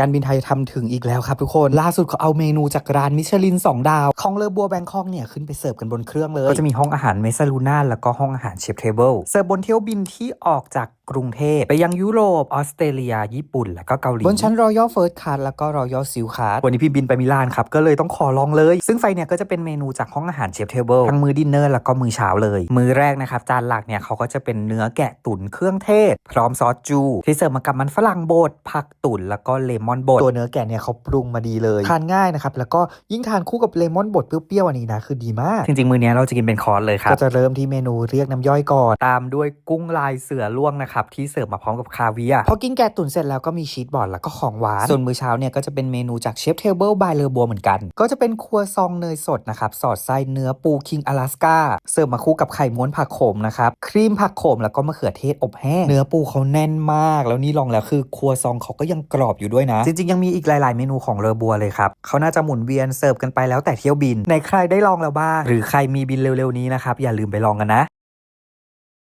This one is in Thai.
การบินไทยทำถึงอีกแล้วครับทุกคน ล่าสุดเขาเอาเมนูจากร้านมิชลิน 2 ดาว ของเลอบัวแบงคอกเนี่ย ขึ้นไปเสิร์ฟกันบนเครื่องเลย ก็จะมีห้องอาหารเมซาลูน่าแล้วก็ห้องอาหารเชฟเทเบิลเสิร์ฟบนเที่ยวบินที่ออกจากกรุงเทพ ไปยังยุโรป ออสเตรเลีย ญี่ปุ่น แล้วก็เกาหลี บนชั้นรอยัลเฟิร์สคลาสแล้วก็รอยัลซิลคลาสวันนี้พี่บินไปมิลานครับ ก็เลยต้องขอลองเลย ซึ่งไฟเนี่ยก็จะเป็นเมนูจากห้องอาหารเชฟเทเบิลทั้งมื้อดินเนอร์แล้วก็มื้อเช้าเลย มื้อแรกนะครับจานหลักเนี่ยเขาก็จะเป็นเนื้อแกะตุ๋นเครื่องเทศ พร้อมซอสจูที่เสิร์ฟมากับมันฝรั่งบดผักตุ๋นแล้วก็เลมอนบดตัวเนื้อแกะเนี่ยเขาปรุงมาดีเลยทานง่ายนะครับแล้วก็ยิ่งทานคู่กับเลมอนบดเปรี้ยวๆอันนี้นะคือดีมาก จริงๆ มื้อนี้เราจะกินเป็นคอร์สเลยครับก็จะเริ่มที่เมนูเรียกน้ำย่อยก่อนตามด้วยกุ้งลายเสือล่วงนะครับที่เสิร์ฟมาพร้อมกับคาเวียร์พอกินแกะตุ๋นเสร็จแล้วก็มีชีสบอร์ดแล้วก็ของหวานส่วนมื้อเช้าเนี่ยก็จะเป็นเมนูจากเชฟเทเบิลบายเลอบัวเหมือนกัน ก็จะเป็นครัวซองเนยสดนะครับสอดไส้เนื้อปูคิงอลาสกาเสิร์ฟมาคู่กับไข่ม้วนผักโขมนะครับครีมผักโขมแล้วก็มะเขือเทศอบแห้งเนื้อปูเขาแน่นมาก แล้วนี่ลองแล้วคือครัวซองเขาก็ยังกรอบอยู่ด้วยนะจริงๆ ยังมีอีกหลาย ๆ เมนูของเลอบัวเลยครับเขาน่าจะหมุนเวียนเสิร์ฟกันไปแล้วแต่เที่ยวบินในใครได้ลองแล้วบ้าง หรือใครมีบินเร็วๆนี้นะครับอย่าลืมไปลองกันนะ